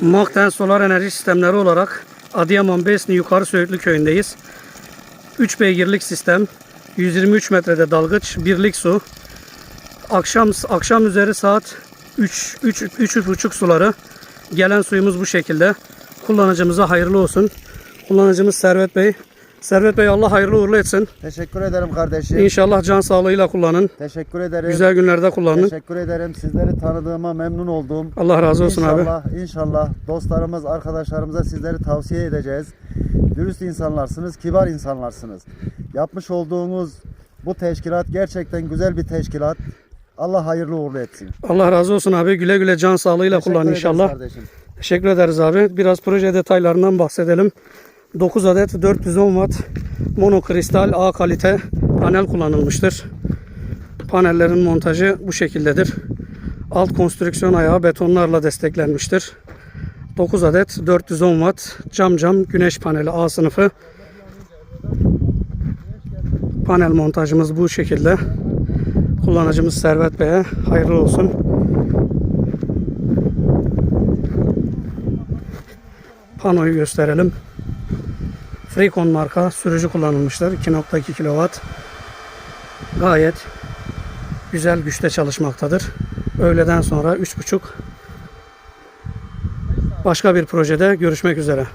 Makten Solar Enerji Sistemleri olarak Adıyaman Besni Yukarı Söğütlü köyündeyiz. 3 beygirlik sistem, 123 metrede dalgıç, birlik su. Akşam akşam üzeri saat 3 3 3.30 suları. Gelen suyumuz bu şekilde. Kullanıcımıza hayırlı olsun. Kullanıcımız Servet Bey. Servet Bey Allah hayırlı uğurlu etsin. Teşekkür ederim kardeşim. İnşallah can sağlığıyla kullanın. Teşekkür ederim. Güzel günlerde kullanın. Teşekkür ederim. Sizleri tanıdığıma memnun oldum. Allah razı olsun abi. inşallah, İnşallah dostlarımız, arkadaşlarımıza sizleri tavsiye edeceğiz. Dürüst insanlarsınız, kibar insanlarsınız. Yapmış olduğunuz bu teşkilat gerçekten güzel bir teşkilat. Allah hayırlı uğurlu etsin. Allah razı olsun abi. Güle güle can sağlığıyla Teşekkür kullan inşallah. Kardeşim. Teşekkür ederiz abi. Biraz proje detaylarından bahsedelim. 9 adet 410 watt monokristal A kalite panel kullanılmıştır. Panellerin montajı bu şekildedir. Alt konstrüksiyon ayağı betonlarla desteklenmiştir. 9 adet 410 watt cam cam güneş paneli A sınıfı. Panel montajımız bu şekilde. Kullanıcımız Servet Bey'e hayırlı olsun. panoyu gösterelim. Freecon marka sürücü kullanılmıştır. 2.2 kW. Gayet güzel güçte çalışmaktadır. Öğleden sonra 3.30 başka bir projede görüşmek üzere.